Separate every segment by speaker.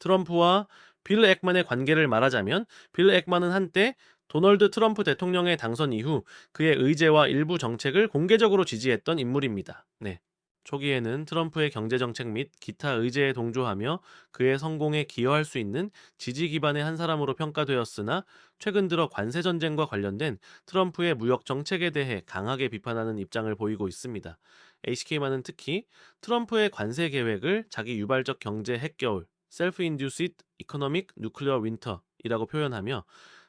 Speaker 1: 트럼프와 빌 액만의 관계를 말하자면 빌 액만은 한때 도널드 트럼프 대통령의 당선 이후 그의 의제와 일부 정책을 공개적으로 지지했던 인물입니다. 네. 초기에는 트럼프의 경제정책 및 기타 의제에 동조하며 그의 성공에 기여할 수 있는 지지 기반의 한 사람으로 평가되었으나 최근 들어 관세 전쟁과 관련된 트럼프의 무역 정책에 대해 강하게 비판하는 입장을 보이고 있습니다. HK만은 특히 트럼프의 관세 계획을 자기 유발적 경제 핵겨울, Self-Induced Economic Nuclear Winter이라고 표현하며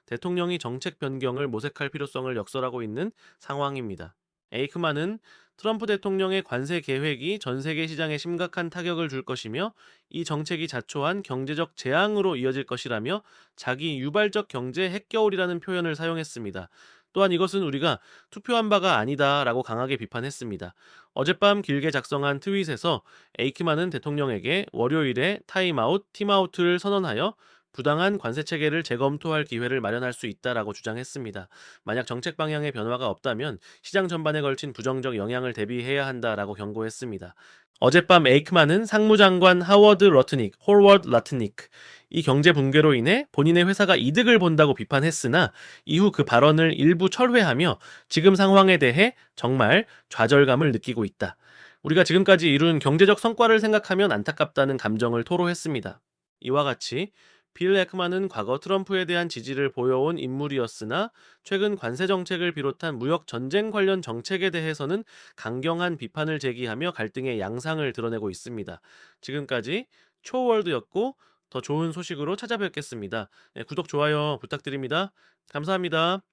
Speaker 1: 대통령이 정책 변경을 모색할 필요성을 역설하고 있는 상황입니다. 에이크만은 트럼프 대통령의 관세 계획이 전 세계 시장에 심각한 타격을 줄 것이며 이 정책이 자초한 경제적 재앙으로 이어질 것이라며 자기 유발적 경제 핵겨울이라는 표현을 사용했습니다. 또한 이것은 우리가 투표한 바가 아니다 라고 강하게 비판했습니다. 어젯밤 길게 작성한 트윗에서 에이크만은 대통령에게 월요일에 타임아웃, 팀아웃을 선언하여 부당한 관세 체계를 재검토할 기회를 마련할 수 있다라고 주장했습니다. 만약 정책 방향의 변화가 없다면 시장 전반에 걸친 부정적 영향을 대비해야 한다라고 경고했습니다. 어젯밤 에이크만은 상무장관 하워드 러트닉, 홀워드 라트닉 이 경제 붕괴로 인해 본인의 회사가 이득을 본다고 비판했으나 이후 그 발언을 일부 철회하며 지금 상황에 대해 정말 좌절감을 느끼고 있다. 우리가 지금까지 이룬 경제적 성과를 생각하면 안타깝다는 감정을 토로했습니다. 이와 같이 빌 에크만은 과거 트럼프에 대한 지지를 보여온 인물이었으나 최근 관세 정책을 비롯한 무역 전쟁 관련 정책에 대해서는 강경한 비판을 제기하며 갈등의 양상을 드러내고 있습니다. 지금까지 초월드였고 더 좋은 소식으로 찾아뵙겠습니다. 네, 구독, 좋아요 부탁드립니다. 감사합니다.